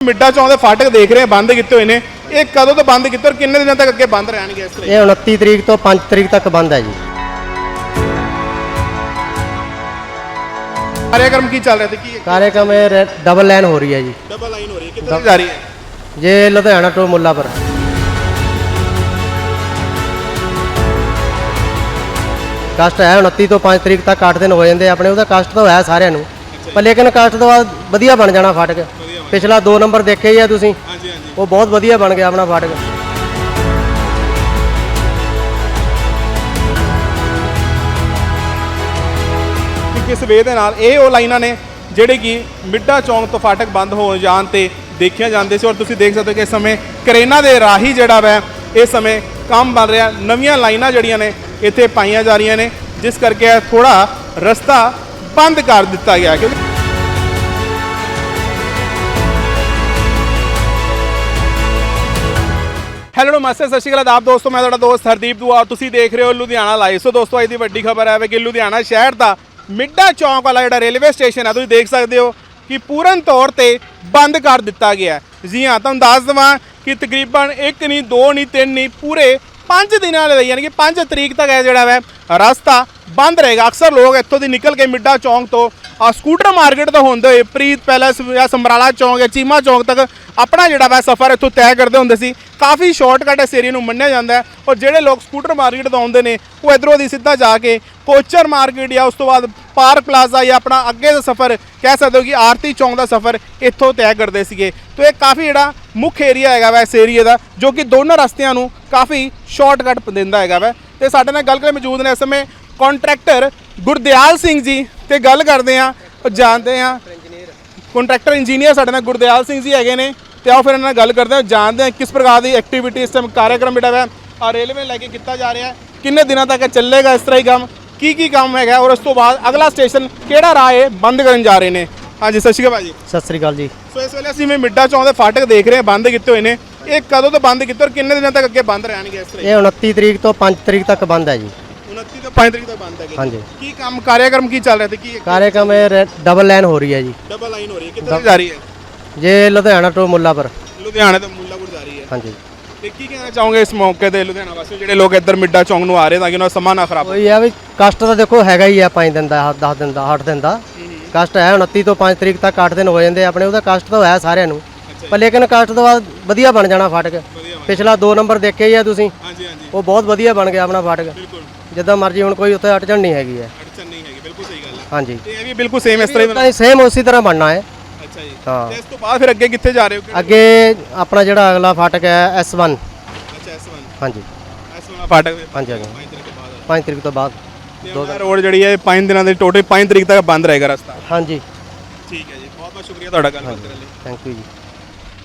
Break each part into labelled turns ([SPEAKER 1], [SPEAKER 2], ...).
[SPEAKER 1] ਮਿੱਡਾ ਚੌਂਕ ਦੇ ਫਾਟਕ ਦੇਖ ਰਹੇ ਆ ਬੰਦ ਕੀਤੇ ਹੋਏ ਨੇ। ਇਹ ਕਦੋਂ ਤੋਂ ਬੰਦ ਕੀਤੇ ਔਰ ਕਿੰਨੇ ਦਿਨਾਂ ਤੱਕ ਅੱਗੇ ਬੰਦ ਰਹਿਣਗੇ ਇਸ ਤਰ੍ਹਾਂ
[SPEAKER 2] ਇਹ 29 ਤਰੀਕ ਤੋਂ 5 ਤਰੀਕ ਤੱਕ ਬੰਦ ਹੈ ਜੀ।
[SPEAKER 1] ਕਾਰਿਆਕਰਮ ਕੀ ਚੱਲ ਰਿਹਾ ਤੇ ਕੀ
[SPEAKER 2] ਕਾਰਜਕ੍ਰਮ ਇਹ ਰੇ- ਡਬਲ ਲਾਈਨ ਹੋ ਰਹੀ ਹੈ ਜੀ।
[SPEAKER 1] ਡਬਲ ਲਾਈਨ ਹੋ ਰਹੀ ਹੈ। ਕਿੱਥੇ ਜਾ ਰਹੀ ਹੈ?
[SPEAKER 2] ਜੇ ਲੁਧਿਆਣਾ ਤੋਂ ਮੁੱਲਾਪੁਰ। ਕਾਸਟ ਹੈ 29 ਤੋਂ 5 ਤਰੀਕ ਤੱਕ 8 ਦਿਨ ਹੋ ਜਾਂਦੇ ਆਪਣੇ ਉਹਦਾ ਕਾਸਟ ਤਾਂ ਹੈ ਸਾਰਿਆਂ ਨੂੰ। ਪਰ ਲੇਕਿਨ ਕਾਸਟ ਤੋਂ ਬਾਅਦ ਵਧੀਆ ਬਣ ਜਾਣਾ ਫਾਟਕ। ਪਿਛਲਾ 2 ਨੰਬਰ ਦੇਖੇ ਹੀ ਆ ਤੁਸੀਂ।
[SPEAKER 1] ਹਾਂਜੀ ਹਾਂਜੀ।
[SPEAKER 2] ਉਹ ਬਹੁਤ ਵਧੀਆ ਬਣ ਗਿਆ ਆਪਣਾ ਫਾਟਕ।
[SPEAKER 1] ਕਿਸ ਵੇ ਦੇ ਨਾਲ ਇਹ ਉਹ ਲਾਈਨਾਂ ਨੇ ਜਿਹੜੇ ਕਿ ਮਿੱਡਾ ਚੌਂਕ ਤੋਂ ਫਾਟਕ ਬੰਦ ਹੋ ਜਾਣ ਤੇ ਦੇਖਿਆ ਜਾਂਦੇ ਸੀ ਔਰ ਤੁਸੀਂ ਦੇਖ ਸਕਦੇ ਹੋ ਕਿ ਇਸ ਸਮੇਂ ਕਰੇਨਾ ਦੇ ਰਾਹੀ ਜਿਹੜਾ ਵੈ ਇਸ ਸਮੇਂ ਕੰਮ ਬਣ ਰਿਹਾ। ਨਵੀਆਂ ਲਾਈਨਾਂ ਜਿਹੜੀਆਂ ਨੇ ਇੱਥੇ ਪਾਈਆਂ ਜਾ ਰਹੀਆਂ ਨੇ ਜਿਸ ਕਰਕੇ ਥੋੜਾ ਰਸਤਾ ਬੰਦ ਕਰ ਦਿੱਤਾ ਗਿਆ ਕਿਉਂਕਿ ਹੈਲੋ, ਨਮਸਤੇ, ਸਤਿ ਸ਼੍ਰੀ ਅਕਾਲ ਆਪ ਦੋਸਤੋ, ਮੈਂ ਤੁਹਾਡਾ ਦੋਸਤ ਹਰਦੀਪ ਦੁਆ। ਤੁਸੀਂ ਦੇਖ ਰਹੇ ਹੋ ਲੁਧਿਆਣਾ ਲਾਈਵ। ਸੋ ਦੋਸਤੋ, ਅੱਜ ਦੀ ਵੱਡੀ ਖਬਰ ਹੈ ਕਿ ਲੁਧਿਆਣਾ ਸ਼ਹਿਰ ਦਾ ਮਿੱਡਾ ਚੌਂਕ ਵਾਲਾ ਜਿਹੜਾ ਰੇਲਵੇ ਸਟੇਸ਼ਨ ਹੈ, ਤੁਸੀਂ ਦੇਖ ਸਕਦੇ ਹੋ ਕਿ ਪੂਰਨ ਤੌਰ ਤੇ ਬੰਦ ਕਰ ਦਿੱਤਾ ਗਿਆ ਹੈ। ਜੀ ਹਾਂ, ਤੁਹਾਨੂੰ ਦੱਸ ਦਵਾਂ ਕਿ ਤਕਰੀਬਨ ਇੱਕ ਨਹੀਂ ਦੋ ਨਹੀਂ ਤਿੰਨ ਨਹੀਂ ਪੂਰੇ 5 ਦਿਨਾਂ ਲਈ, ਯਾਨੀ ਕਿ 5 ਤਰੀਕ ਤੱਕ ਇਹ ਜਿਹੜਾ ਵੈ ਰਸਤਾ ਬੰਦ ਰਹੇਗਾ। ਅਕਸਰ ਲੋਕ ਇੱਥੋਂ ਦੀ ਨਿਕਲ ਕੇ ਮਿੱਡਾ ਚੌਂਕ ਤੋਂ ਆ ਸਕੂਟਰ ਮਾਰਕੀਟ ਤੋਂ ਹੁੰਦੇ ਹੋਏ ਪ੍ਰੀਤ ਪੈਲੇਸ ਜਾਂ ਸਮਰਾਲਾ ਚੌਂਕ ਜਾਂ ਚੀਮਾ ਚੌਂਕ ਤੱਕ ਆਪਣਾ ਜਿਹੜਾ ਵਾ ਸਫ਼ਰ ਇੱਥੋਂ ਤੈਅ ਕਰਦੇ ਹੁੰਦੇ ਸੀ। ਕਾਫੀ ਸ਼ਾਰਟਕਟ ਇਸ ਏਰੀਆ ਨੂੰ ਮੰਨਿਆ ਜਾਂਦਾ ਹੈ ਔਰ ਜਿਹੜੇ ਲੋਕ ਸਕੂਟਰ ਮਾਰਕੀਟ ਤੋਂ ਆਉਂਦੇ ਨੇ, ਉਹ ਇਧਰੋਂ ਦੀ ਸਿੱਧਾ ਜਾ ਕੇ ਕੋਚਰ ਮਾਰਕੀਟ ਜਾਂ ਉਸ ਤੋਂ ਬਾਅਦ ਪਾਰਕ ਪਲਾਜ਼ਾ ਜਾਂ ਆਪਣਾ ਅੱਗੇ ਦਾ ਸਫ਼ਰ ਕਹਿ ਸਕਦੇ ਹੋ ਕਿ ਆਰਤੀ ਚੌਂਕ ਦਾ ਸਫ਼ਰ ਇੱਥੋਂ ਤੈਅ ਕਰਦੇ ਸੀਗੇ। ਤੋਂ ਇਹ ਕਾਫੀ ਜਿਹੜਾ ਮੁੱਖ ਏਰੀਆ ਹੈਗਾ ਵਾ ਇਸ ਏਰੀਆ ਦਾ, ਜੋ ਕਿ ਦੋਨੋਂ ਰਸਤਿਆਂ ਨੂੰ ਕਾਫੀ ਸ਼ਾਰਟਕਟ ਦਿੰਦਾ ਹੈਗਾ ਵਾ। ਤੇ ਸਾਡੇ ਨਾਲ ਗੱਲ ਕਰਨ ਮੌਜੂਦ ਨੇ ਇਸ ਸਮੇਂ ਕੰਟਰੈਕਟਰ ਗੁਰਦਿਆਲ ਸਿੰਘ ਜੀ। ਤੇ ਗੱਲ ਕਰਦੇ ਆ ਉਹ ਜਾਣਦੇ ਆ ਕੰਟਰੈਕਟਰ ਇੰਜੀਨੀਅਰ ਸਾਡੇ ਨਾਲ ਗੁਰਦਿਆਲ ਸਿੰਘ ਜੀ ਹੈਗੇ ਨੇ ਤੇ ਆਓ ਫਿਰ ਇਹਨਾਂ ਨਾਲ ਗੱਲ ਕਰਦੇ ਹਾਂ ਜਾਣਦੇ ਹਾਂ ਕਿਸ ਪ੍ਰਕਾਰ ਦੀ ਐਕਟੀਵਿਟੀ ਇਸ ਟਾਈਮ ਕਾਰਜਕ੍ਰਮ ਜਿਹੜਾ ਹੈ ਆ ਰੇਲਵੇ ਲੈ ਕੇ ਕੀਤਾ ਜਾ ਰਿਹਾ ਹੈ ਕਿੰਨੇ ਦਿਨਾਂ ਤੱਕ ਚੱਲੇਗਾ ਇਸ ਤਰ੍ਹਾਂ ਹੀ ਕੰਮ ਕੀ ਕੀ ਕੰਮ ਹੈਗਾ ਔਰ ਉਸ ਤੋਂ ਬਾਅਦ ਅਗਲਾ ਸਟੇਸ਼ਨ ਕਿਹੜਾ ਰਾਹ ਹੈ ਬੰਦ ਕਰਨ ਜਾ ਰਹੇ ਨੇ। ਹਾਂਜੀ ਸਤਿ ਸ਼੍ਰੀ ਅਕਾਲ ਭਾਜੀ।
[SPEAKER 2] ਸਤਿ ਸ੍ਰੀ ਅਕਾਲ ਜੀ।
[SPEAKER 1] ਸੋ ਇਸ ਵੇਲੇ ਅਸੀਂ ਮੈਂ ਮਿੱਡਾ ਚੌਂਕ ਦੇ ਫਾਟਕ ਦੇਖ ਰਹੇ ਹਾਂ ਬੰਦ ਕੀਤੇ ਹੋਏ ਨੇ। ਇਹ ਕਦੋਂ ਤੋਂ ਬੰਦ ਕੀਤੇ ਔਰ ਕਿੰਨੇ ਦਿਨਾਂ ਤੱਕ ਅੱਗੇ ਬੰਦ ਰਹਿਣਗੇ ਇਸ ਤਰ੍ਹਾਂ
[SPEAKER 2] ਇਹ 29 ਤਰੀਕ ਤੋਂ 5 ਤਰੀਕ ਤੱਕ ਬੰਦ ਹੈ ਜੀ।
[SPEAKER 1] 29 ਤੋਂ 5 ਤਰੀਕ ਤੱਕ ਬੰਦ ਹੈਗੇ।
[SPEAKER 2] ਹਾਂਜੀ।
[SPEAKER 1] ਕੀ ਕੰਮ ਕਾਰਜਕ੍ਰਮ ਕੀ ਚੱਲ ਰਿਹਾ ਤੇ ਕੀ
[SPEAKER 2] ਕਾਰਜਕ੍ਰਮ ਇਹ ਰੇ- ਡਬਲ ਲਾਈਨ ਹੋ ਰਹੀ ਹੈ ਜੀ।
[SPEAKER 1] ਡਬਲ ਲਾਈਨ ਹੋ ਰਹੀ ਹੈ। ਕਿੱਥੇ ਜਾ ਰਹੀ ਹੈ?
[SPEAKER 2] ਜੇ ਲੁਧਿਆਣਾ ਤੋਂ ਮੁੱਲਾਪੁਰ।
[SPEAKER 1] ਲੁਧਿਆਣੇ ਤੋਂ ਮੁੱਲਾਪੁਰ ਜਾ ਰਹੀ ਹੈ।
[SPEAKER 2] ਹਾਂਜੀ।
[SPEAKER 1] ਤੇ ਕੀ ਕਹਿਣਾ ਚਾਹੋਗੇ ਇਸ ਮੌਕੇ ਤੇ ਲੁਧਿਆਣਾ ਵਾਸੀਓ ਜਿਹੜੇ ਲੋਕ ਇੱਧਰ ਮਿੱਡਾ ਚੌਂਕ ਨੂੰ ਆ ਰਹੇ ਤਾਂ ਕਿ ਉਹਨਾਂ ਦਾ ਸਮਾਂ ਨਾ ਖਰਾਬ ਹੋਵੇ?
[SPEAKER 2] ਉਹੀ ਆ ਵੀ ਕਸ਼ਟ ਤਾਂ ਦੇਖੋ ਹੈਗਾ ਹੀ ਆ 5 ਦਿਨ ਦਾ 10 ਦਿਨ ਦਾ 8 ਦਿਨ ਦਾ। ਕਸ਼ਟ ਹੈ 29 ਤੋਂ 5 ਤਰੀਕ ਤੱਕ 8 ਦਿਨ ਹੋ ਜਾਂਦੇ ਆਪਣੇ ਉਹਦਾ ਕਸ਼ਟ ਤਾਂ ਹੈ ਸਾਰਿਆਂ ਨੂੰ। ਪਰ ਲੇਕਿਨ ਕਸ਼ਟ ਤੋਂ ਬਾਅਦ ਵਧੀਆ ਬਣ ਜਾਣਾ ਫਾਟਕ। ਪਿਛਲਾ 2 ਨੰਬਰ ਦੇਖੇ ਹੀ ਆ ਤੁਸੀਂ?
[SPEAKER 1] ਹਾਂਜੀ ਹਾਂਜੀ।
[SPEAKER 2] ਉਹ ਬਹੁਤ ਵਧੀਆ ਬਣ ਗਿਆ ਆਪਣਾ ਫਾਟਕ।
[SPEAKER 1] ਬਿਲਕੁਲ।
[SPEAKER 2] ਜਿੱਦਾਂ ਮਰਜ਼ੀ ਹੁਣ ਕੋਈ ਉੱਥੇ ਅੜਚਣ ਨਹੀਂ ਹੈਗੀ ਹੈ।
[SPEAKER 1] ਅੜਚਨ ਨਹੀਂ ਹੈਗੀ ਬਿਲਕੁਲ ਸਹੀ ਗੱਲ ਹੈ।
[SPEAKER 2] ਹਾਂਜੀ।
[SPEAKER 1] ਤੇ ਇਹ ਵੀ ਬਿਲਕੁਲ ਸੇਮ ਇਸ ਤਰ੍ਹਾਂ ਹੀ
[SPEAKER 2] ਤਾਂ ਸੇਮ ਉਸੇ ਤਰ੍ਹਾਂ ਬਣਨਾ ਹੈ।
[SPEAKER 1] ਅੱਛਾ ਜੀ।
[SPEAKER 2] ਹਾਂ।
[SPEAKER 1] ਤੇ ਇਸ ਤੋਂ ਬਾਅਦ ਫਿਰ ਅੱਗੇ ਕਿੱਥੇ ਜਾ ਰਹੇ ਹੋ?
[SPEAKER 2] ਅੱਗੇ ਆਪਣਾ ਜਿਹੜਾ ਅਗਲਾ ਫਾਟਕ ਹੈ S1
[SPEAKER 1] ਅੱਛਾ S1
[SPEAKER 2] ਹਾਂਜੀ।
[SPEAKER 1] S1 ਫਾਟਕ
[SPEAKER 2] ਹਾਂਜੀ ਹਾਂਜੀ।
[SPEAKER 1] 5 ਤਰੀਕ ਤੋਂ ਬਾਅਦ
[SPEAKER 2] 5 ਤਰੀਕ ਤੋਂ ਬਾਅਦ।
[SPEAKER 1] ਤੇ ਰੋਡ ਜਿਹੜੀ ਹੈ 5 ਦਿਨਾਂ ਦੇ ਟੋਟਲ 5 ਤਰੀਕ ਤੱਕ ਬੰਦ ਰਹੇਗਾ ਰਸਤਾ।
[SPEAKER 2] ਹਾਂਜੀ।
[SPEAKER 1] ਠੀਕ ਹੈ ਜੀ। ਬਹੁਤ ਬਹੁਤ ਸ਼ੁਕਰੀਆ ਤੁਹਾਡਾ ਗੱਲ ਕਰਨ ਲਈ।
[SPEAKER 2] ਥੈਂਕ ਯੂ ਜੀ।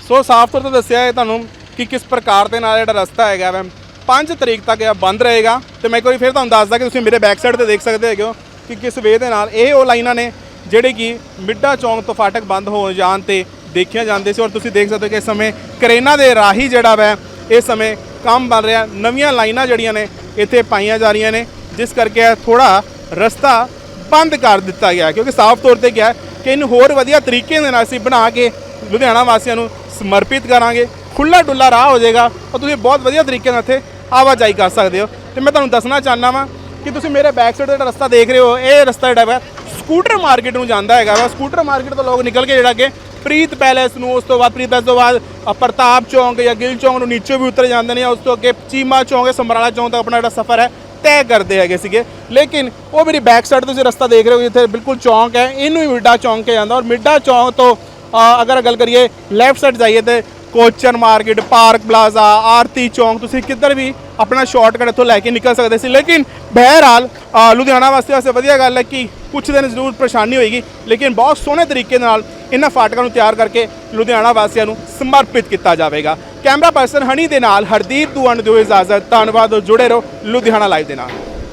[SPEAKER 1] ਸੋ ਸਾਫ਼ ਤੌਰ ਤੇ ਦੱਸਿਆ ਹੈ ਤੁਹਾਨੂੰ ਕਿ ਕਿਸ ਪ੍ਰਕਾਰ ਦੇ ਨਾਲ ਜਿਹੜਾ ਰਸਤਾ ਹੈਗਾ ਵੈ। 5 ਤਰੀਕ ਤੱਕ ਇਹ ਬੰਦ ਰਹੇਗਾ। ਤੇ ਮੈਂ ਇੱਕ ਵਾਰੀ ਫਿਰ ਤੁਹਾਨੂੰ ਦੱਸਦਾ ਕਿ ਤੁਸੀਂ ਮੇਰੇ ਬੈਕ ਸਾਈਡ ਤੇ ਦੇਖ ਸਕਦੇ ਹੈਗੇ ਹੋ ਕਿ ਕਿਸ ਵੇ ਦੇ ਨਾਲ ਇਹ ਉਹ ਲਾਈਨਾਂ ਨੇ ਜਿਹੜੇ ਕਿ ਮਿੱਡਾ ਚੌਂਕ ਤੋਂ ਫਾਟਕ ਬੰਦ ਹੋ ਜਾਣ ਤੇ ਦੇਖਿਆ ਜਾਂਦੇ ਸੀ। ਔਰ ਤੁਸੀਂ ਦੇਖ ਸਕਦੇ ਹੋ ਕਿ ਇਸ ਸਮੇਂ ਕਰੇਨਾ ਦੇ ਰਾਹੀ ਜਿਹੜਾ ਵੈ, ਇਸ ਸਮੇਂ ਕੰਮ ਬਣ ਰਿਹਾ। ਨਵੀਆਂ ਲਾਈਨਾਂ ਜਿਹੜੀਆਂ ਨੇ, ਇੱਥੇ ਪਾਈਆਂ ਜਾ ਰਹੀਆਂ ਨੇ, ਜਿਸ ਕਰਕੇ ਥੋੜਾ ਰਸਤਾ ਬੰਦ ਕਰ ਦਿੱਤਾ ਗਿਆ। ਕਿਉਂਕਿ ਸਾਫ਼ ਤੌਰ ਤੇ ਕਿਹਾ ਕਿ ਇਹਨੂੰ ਹੋਰ ਵਧੀਆ ਤਰੀਕੇ ਦੇ ਨਾਲ ਅਸੀਂ ਬਣਾ ਕੇ ਲੁਧਿਆਣਾ ਵਾਸੀਆਂ ਨੂੰ ਸਮਰਪਿਤ ਕਰਾਂਗੇ। ਖੁੱਲਾ ਡੁੱਲਾ ਰਾਹ ਹੋ ਜਾਏਗਾ ਔਰ ਤੁਸੀਂ ਬਹੁਤ ਵਧੀਆ ਤਰੀਕੇ ਨਾਲ ਇੱਥੇ ਆਵਾਜਾਈ ਕਰ ਸਕਦੇ ਹੋ। ਤੇ ਮੈਂ ਤੁਹਾਨੂੰ ਦੱਸਣਾ ਚਾਹਨਾ ਵਾਂ ਕਿ ਤੁਸੀਂ ਮੇਰੇ ਬੈਕ ਸਾਈਡ ਦਾ ਜਿਹੜਾ ਰਸਤਾ ਦੇਖ ਰਹੇ ਹੋ, ਇਹ ਰਸਤਾ ਜਿਹੜਾ ਹੈ ਸਕੂਟਰ ਮਾਰਕੀਟ ਨੂੰ ਜਾਂਦਾ ਹੈਗਾ ਵਾ। ਸਕੂਟਰ ਮਾਰਕੀਟ ਤੋਂ ਲੋਕ ਨਿਕਲ ਕੇ ਜਿਹੜਾ ਅੱਗੇ ਪ੍ਰੀਤ ਪੈਲੇਸ ਨੂੰ, ਉਸ ਤੋਂ ਬਾਅਦ ਪ੍ਰੀਤ ਪੈਲੇਸ ਤੋਂ ਬਾਅਦ ਪ੍ਰਤਾਪ ਚੌਂਕ ਜਾਂ ਗਿੱਲ ਚੌਂਕ ਨੂੰ ਨੀਚੇ ਵੀ ਉਤਰ ਜਾਂਦੇ ਨੇ ਉਸ ਤੋਂ ਅੱਗੇ ਚੀਮਾ ਚੌਂਕ ਹੈ ਸਮਰਾਲਾ ਚੌਂਕ ਤੱਕ ਆਪਣਾ ਜਿਹੜਾ ਸਫ਼ਰ ਹੈ, ਤੈਅ ਕਰਦੇ ਹੈਗੇ ਸੀਗੇ। ਲੇਕਿਨ ਉਹ ਮੇਰੀ ਬੈਕ ਸਾਈਡ ਤੁਸੀਂ ਰਸਤਾ ਦੇਖ ਰਹੇ ਹੋ, ਜਿੱਥੇ ਬਿਲਕੁਲ ਚੌਂਕ ਹੈ, ਇਹਨੂੰ ਹੀ ਮਿੱਡਾ ਚੌਂਕ ਕਿਹਾ ਜਾਂਦਾ। ਔਰ ਮਿੱਡਾ ਚੌਂਕ ਤੋਂ ਅਗਰ ਗੱਲ ਕਰੀਏ ਲੈਫਟ ਸਾਈਡ ਜਾਈਏ ਤੇ ਕੋਚਨ market, park plaza, Aarti Chowk, ਤੁਸੀਂ ਕਿੱਧਰ ਵੀ ਆਪਣਾ ਸ਼ਾਰਟਕਟ ਇੱਥੋਂ ਲੈ ਕੇ ਨਿਕਲ ਸਕਦੇ ਸੀ। ਲੇਕਿਨ ਬਹਿਰਾਲ ਲੁਧਿਆਣਾ ਵਾਸਤੇ ਵਾਸਤੇ ਵਧੀਆ ਗੱਲ ਹੈ ਕਿ ਕੁਝ ਦਿਨ ਜ਼ਰੂਰ ਪਰੇਸ਼ਾਨੀ ਹੋਏਗੀ, ਲੇਕਿਨ ਬਹੁਤ ਸੋਹਣੇ ਤਰੀਕੇ ਨਾਲ ਇਹਨਾਂ ਫਾਟਕਾਂ ਨੂੰ ਤਿਆਰ ਕਰਕੇ ਲੁਧਿਆਣਾ ਵਾਸੀਆਂ ਨੂੰ ਸਮਰਪਿਤ ਕੀਤਾ ਜਾਵੇਗਾ। ਕੈਮਰਾ ਪਰਸਨ ਹਨੀ ਦੇ ਨਾਲ ਹਰਦੀਪ ਦੁਆਨ ਦਿਓ ਇਜਾਜ਼ਤ। ਧੰਨਵਾਦ, ਜੁੜੇ ਰਹੋ ਲੁਧਿਆਣਾ ਲਾਈਵ ਦੇ ਨਾਲ।